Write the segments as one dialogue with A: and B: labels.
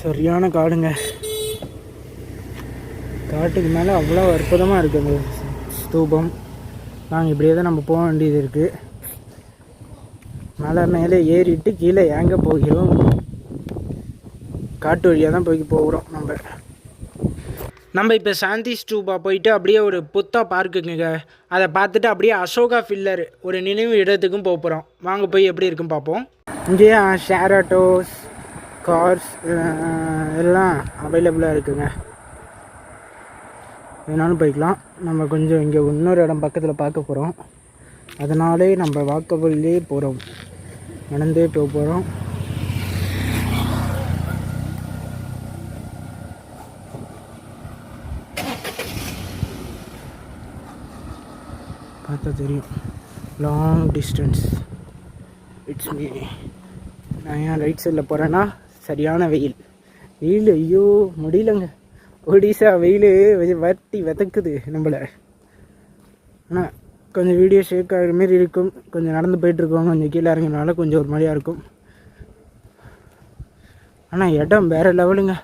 A: சரியான காடுங்க. காட்டுக்கு மேலே அவ்வளோ அற்புதமாக இருக்குது அந்த ஸ்தூபம். நாங்கள் இப்படியே தான் நம்ம போக வேண்டியது இருக்குது மலை மேலே ஏறிட்டு கீழே ஏங்க போகிறோம். காட்டு வழியாக தான் போய் போகிறோம் நம்ம. நம்ம இப்போ சாந்தி ஸ்டூபா போயிட்டு அப்படியே ஒரு புத்தா பார்க்குங்க. அதை பார்த்துட்டு அப்படியே அசோகா ஃபில்லர் ஒரு நினைவு இடத்துக்கும் போக போகிறோம் வாங்க போய் எப்படி இருக்குன்னு பார்ப்போம் இங்கேயே ஷேர் ஆட்டோஸ் கார்ஸ் எல்லாம் அவைலபிளாக இருக்குங்க. வேணாலும் போய்க்கலாம். நம்ம கொஞ்சம் இங்கே இன்னொரு இடம் பக்கத்தில் பார்க்க போகிறோம் அதனாலே நம்ம வாக்கபிள்லே போகிறோம் நடந்தே போக போகிறோம் பார்த்தா தெரியும். லாங் டிஸ்டன்ஸ் இட்ஸ் மீ நான் ஏன் ரைட் சைடில் போகிறேன்னா சரியான வெயில். வெயில் ஐயோ முடியலங்க. ஒடிசா வெயில் வட்டி வதக்குது நம்மளை. ஆனால் கொஞ்சம் வீடியோ ஷேக் ஆகிற மாரி இருக்கும். கொஞ்சம் நடந்து போயிட்டுருக்கோம் கொஞ்சம் கீழே இறங்கினால கொஞ்சம் ஒரு மாதிரியாக இருக்கும். ஆனால் இடம் வேறு லெவலுங்க.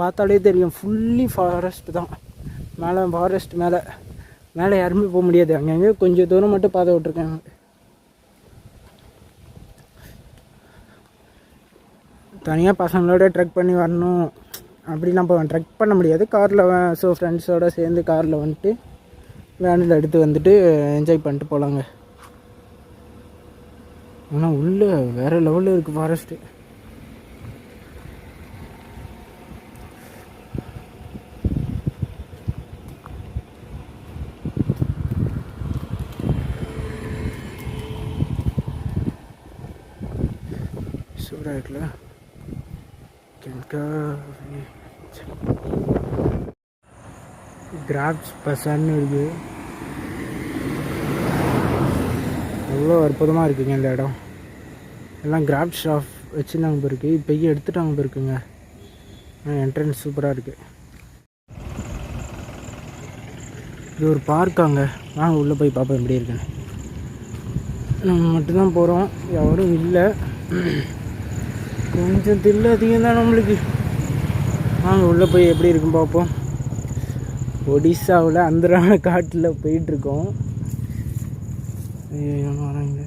A: பார்த்தாலே தெரியும். ஃபுல்லி ஃபாரஸ்ட் தான். மேலே ஃபாரஸ்ட் மேலே. மேலே யாருமே போக முடியாது. அங்கங்கே கொஞ்சம் தூரம் மட்டும் பாதை விட்ருக்காங்க தனியாக பசங்களோட ட்ரெக் பண்ணி வரணும். அப்படிலாம் போவேன். ட்ரெக் பண்ண முடியாது. காரில் ஸோ ஃப்ரெண்ட்ஸோடு சேர்ந்து காரில் வந்துட்டு வேனில் எடுத்து வந்துட்டு என்ஜாய் பண்ணிட்டு போகலாங்க ஆனால் உள்ளே வேறு லெவலில் இருக்குது ஃபாரஸ்ட்டு சூடாக இருக்குல்ல கிராப்ஸ் பசான்னு இருக்குது அவ்வளோ அற்புதமாக இருக்குங்க இந்த இடம். எல்லாம் கிராஃப்ட் ஷாப் வச்சுருந்தாங்க போயிருக்கு இப்போயே எடுத்துட்டாங்க போயிருக்குங்க என்ட்ரன்ஸ் சூப்பராக இருக்குது இது ஒரு பார்க்காங்க வாங்க உள்ளே போய் பார்ப்போம் எப்படி இருக்குன்னு. நம்ம மட்டும்தான் போகிறோம் யாரும் இல்லை. கொஞ்சம் தில்லு அதிகம் தான் நம்மளுக்கு. நாங்கள் உள்ளே போய் எப்படி இருக்கும் பார்ப்போம். ஒடிசாவில் அந்தரான காட்டில் போயிட்டுருக்கோம். ஐயோ வராங்க.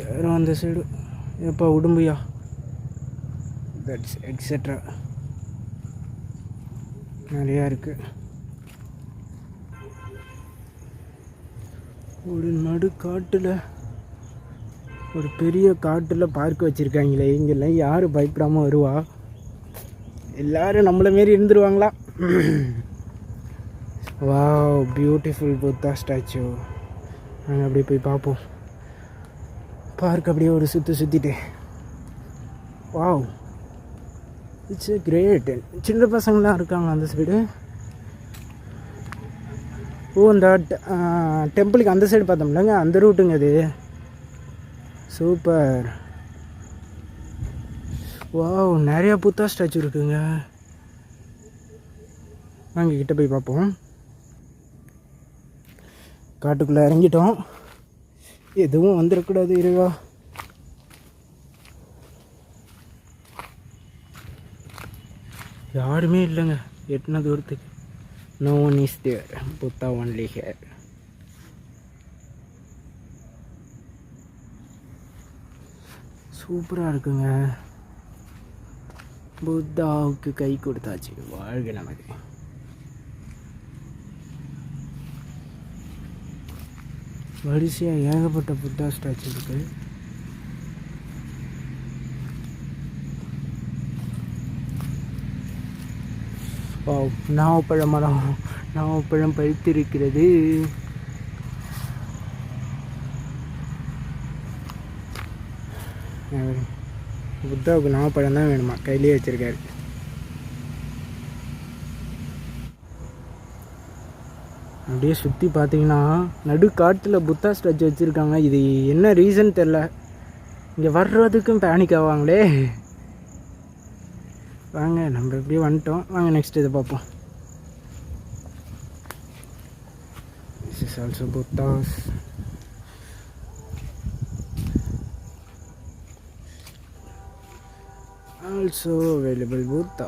A: யாரும் அந்த சைடு எப்பா உடும்புயா? தட்ஸ் எக்ஸெட்ரா நிறையா இருக்குது ஒரு நடு காட்டில் ஒரு பெரிய காட்டில் பார்க் வச்சுருக்காங்களே இங்கெல்லாம் யார் பயப்படாமல் வருவா? எல்லோரும் நம்மளை மாரி இருந்துருவாங்களா? வாவ் பியூட்டிஃபுல் புத்தா ஸ்டாச்சு நாங்கள் அப்படியே போய் பார்ப்போம். பார்க் அப்படியே ஒரு சுற்றி சுற்றிட்டு வாவ் இட்ஸ் எ கிரேட் சின்ன பசங்களாம் இருக்காங்க அந்த சைடு ஓ இந்த டெம்பிளுக்கு அந்த சைடு பார்த்தோம்லங்க அந்த ரூட்டுங்க அது. சூப்பர். வாவ் நிறையா புத்தா ஸ்டாச்சு இருக்குங்க. வாங்க கிட்ட போய் பார்ப்போம். காட்டுக்குள்ளே இறங்கிட்டோம். எதுவும் வந்துடக்கூடாது இருவா யாருமே இல்லைங்க. எட்டின தூரத்துக்கு. No one is there Buddha only here சூப்பராக இருக்குங்க. புத்தாவுக்கு கை கொடுத்தாச்சு. வாழ்க நமக்கு. வரிசையாக ஏகப்பட்ட புத்தா ஸ்டாச்சு இருக்கு. நாவப்பழ மரம். நாவப்பழம் பழுத்திருக்கிறது. புத்தாவுக்கு நாவப்பழம் தான் வேணுமா? கையிலே வச்சுருக்காரு. அப்படியே சுற்றி பார்த்தீங்கன்னா நடு காட்டில் புத்தா ஸ்டாச்சு வச்சுருக்காங்க. இது என்ன ரீசன் தெரில இங்கே வர்றதுக்கும் பேனிக் ஆவாங்களே. வாங்க நம்ம எப்படியே வந்துட்டோம். வாங்க நெக்ஸ்ட் இதை பார்ப்போம். This is also Buddha's. Also available Buddha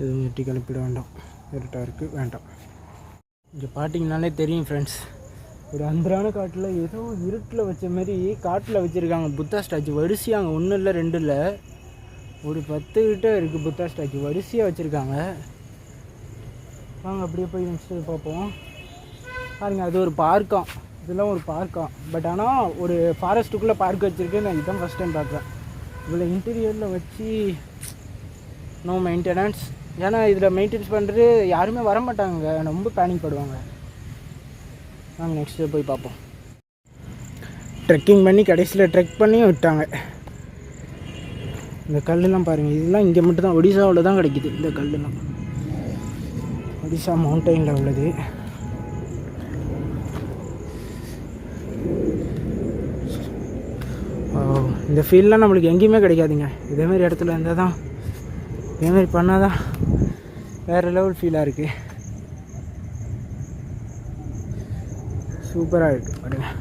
A: எதுவும் எட்டி கிளப்பிட வேண்டாம். இருட்டாக இருக்குது வேண்டாம். இங்கே பார்த்தீங்கனாலே தெரியும் ஃப்ரெண்ட்ஸ் ஒரு அந்தரான காட்டில் ஏதோ இருட்டில் வச்ச மாதிரி காட்டில் வச்சுருக்காங்க புத்தா ஸ்டாச்சு. வரிசையாக அங்கே ஒன்றும் இல்லை ரெண்டு இல்லை. ஒரு பத்து கிட்ட இருக்குது புத்தா ஸ்டாச்சு. வரிசையாக வச்சுருக்காங்க. வாங்க அப்படியே போய் நெக்ஸ்ட்டு பார்ப்போம். பாருங்க அது ஒரு பார்க்காம். இதெல்லாம் ஒரு பார்க்கா பட் ஆனால் ஒரு ஃபாரஸ்ட்டுக்குள்ளே பார்க் வச்சுருக்கு நான் இதுதான் ஃபஸ்ட் டைம் பார்க்குறேன். இதில் இன்டீரியரில் வச்சு நோ மெயின்டெனன்ஸ் ஏன்னா இதில் மெயின்டெனன்ஸ் பண்ணுறது யாருமே வர மாட்டாங்க ரொம்ப பேனிக் படுவாங்க. நாங்கள் நெக்ஸ்ட்டு போய் பார்ப்போம். ட்ரெக்கிங் பண்ணி கடைசியில் ட்ரெக் பண்ணி விட்டாங்க. இந்த கல்லுலாம் பாருங்கள் இதெல்லாம் இங்கே மட்டும்தான். ஒடிசாவில் தான் கிடைக்குது இந்த கல்லுலாம் ஒடிசா மவுண்டெயினில் உள்ளது. இந்த ஃபீல்லாம் நம்மளுக்கு எங்கேயுமே கிடைக்காதுங்க. இதேமாரி இடத்துல இருந்தால் தான் இதேமாரி பண்ணால் தான் வேறு லெவல் ஃபீலாக இருக்குது சூப்பராக இருக்குது பாருங்கள்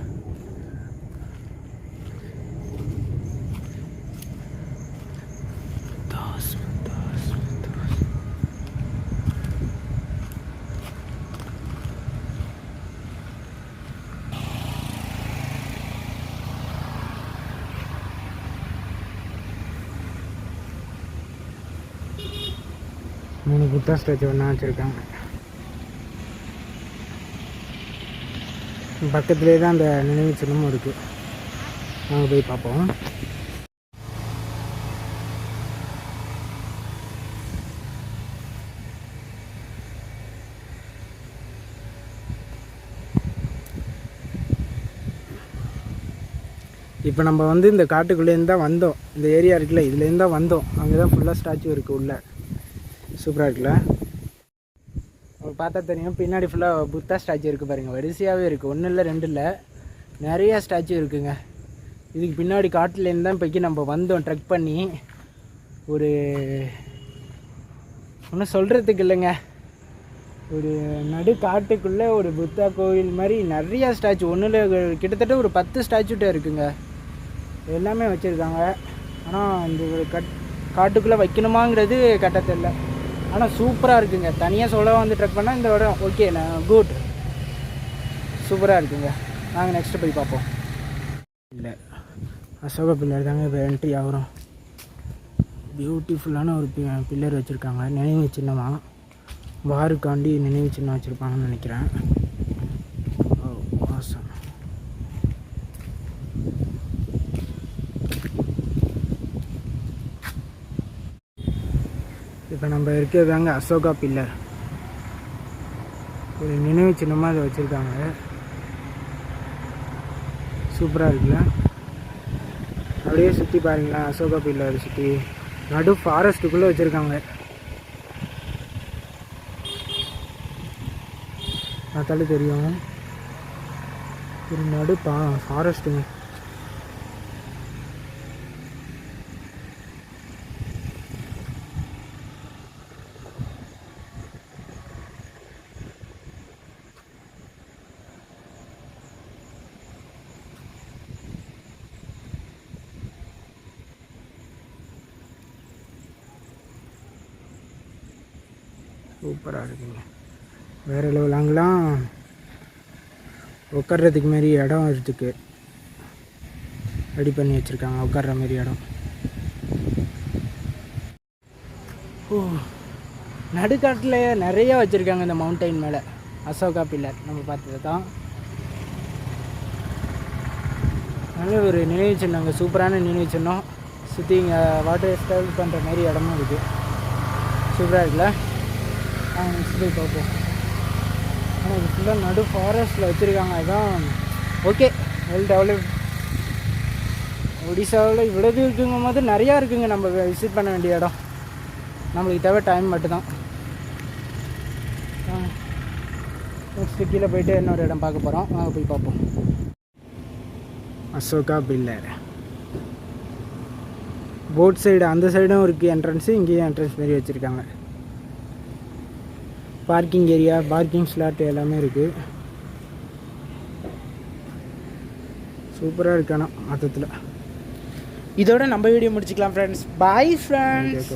A: மூணு புத்தா ஸ்டாச்சு ஒன்றா வச்சுருக்காங்க. பக்கத்துலேயே தான் அந்த நினைவு சின்னமும் இருக்குது நாங்கள் போய் பார்ப்போம். இப்போ நம்ம வந்து இந்த காட்டுக்குள்ளேருந்து தான் வந்தோம். இந்த ஏரியா இருக்குல்ல இதுலேருந்து தான் வந்தோம். அங்கே தான் ஃபுல்லாக ஸ்டாச்சு இருக்குது உள்ளே. சூப்பராக இருக்குல்ல? உங்களுக்கு பார்த்தா தெரியும் பின்னாடி ஃபுல்லாக புத்தா ஸ்டாச்சு இருக்குது பாருங்கள் வரிசையாகவே இருக்குது ஒன்றும் இல்லை ரெண்டு இல்லை. நிறையா ஸ்டாச்சு இருக்குங்க. இதுக்கு பின்னாடி காட்டுலேருந்து தான் இப்போக்கி நம்ம வந்தோம் ட்ரெக் பண்ணி. ஒரு ஒன்றும் சொல்கிறதுக்கு இல்லைங்க. ஒரு நடு காட்டுக்குள்ளே ஒரு புத்தா கோவில் மாதிரி நிறையா ஸ்டாச்சு ஒன்றில் கிட்டத்தட்ட ஒரு பத்து ஸ்டாச்சுட்டே இருக்குங்க. எல்லாமே வச்சுருக்காங்க. ஆனால் இந்த ஒரு கட் காட்டுக்குள்ளே வைக்கணுமாங்கிறது கட்டத்தில்லை. ஆனால் சூப்பராக இருக்குங்க. தனியாக சொல்ல வந்து ட்ரெக் பண்ணால் இந்த இடம் ஓகே நான் குட் சூப்பராக இருக்குங்க. நாங்கள் நெக்ஸ்ட்டு போய் பார்ப்போம். இல்லை. அசோக பில்லர் தாங்க இப்போ என்ட்ரி ஆகிறோம். பியூட்டிஃபுல்லான ஒரு பில்லர் வச்சுருக்காங்க. நினைவு சின்னமாக வாருக்காண்டி நினைவு சின்னம் வச்சுருப்பாங்கன்னு நினைக்கிறேன் ஓ awesome. இப்போ நம்ம இருக்கிறதாங்க அசோகா பில்லர். ஒரு நினைவு சின்னமாக அதை வச்சுருக்காங்க. சூப்பராக இருக்குல்ல? அப்படியே சுற்றி பாருங்களேன் அசோகா பில்லர் சுற்றி நடு ஃபாரஸ்ட்டுக்குள்ளே வச்சுருக்காங்க. பார்த்தாலே தெரியும். ஒரு நடு பா ஃபாரஸ்ட்டுங்க சூப்பராக இருக்குங்க. வேறு லெவல் அங்கெல்லாம் உட்கார்றதுக்கு மாரி இடம் இருக்குது ரெடி பண்ணி வச்சுருக்காங்க உட்கார்ற மாரி இடம். ஓ நடுக்காட்டில் நிறைய வச்சுருக்காங்க இந்த மவுண்டைன் மேலே. அசோகா பில்லர் நம்ம பார்த்தது தான். நல்ல ஒரு நினைவு சின்னங்க சூப்பரான நினைவு சின்னம். சுற்றி இங்கே வாட்டர் ஸ்டைல் பண்ணுற மாதிரி இடமும் இருக்குது சூப்பராக இருக்குல்ல? நெக்ஸ்ட் போய் பார்ப்போம் ஆனால் இது ஃபுல்லாக நடு ஃபாரஸ்ட்டில் வச்சுருக்காங்க. அதுதான் ஓகே வெல் டெவலப் ஒடிசாவில் இவ்வளவு இருக்குங்கும் போது நிறையா இருக்குங்க. நம்ம விசிட் பண்ண வேண்டிய இடம். நம்மளுக்கு தேவை டைம் மட்டும்தான். நெக்ஸ்ட்டு கீழே போயிட்டு இன்னொரு இடம் பார்க்க போகிறோம் வாங்க போய் பார்ப்போம். அசோகா பில்லர். போட் சைடு அந்த சைடும் இருக்குது என்ட்ரன்ஸு இங்கேயும் என்ட்ரன்ஸ் மாரி வச்சுருக்காங்க. பார்க்கிங் ஏரியா பார்க்கிங் ஸ்லாட் எல்லாமே இருக்குது சூப்பராக இருக்கானா மொத்தத்தில். இதோட நம்ம வீடியோ முடிச்சுக்கலாம் ஃப்ரெண்ட்ஸ் பாய் ஃப்ரெண்ட்ஸ்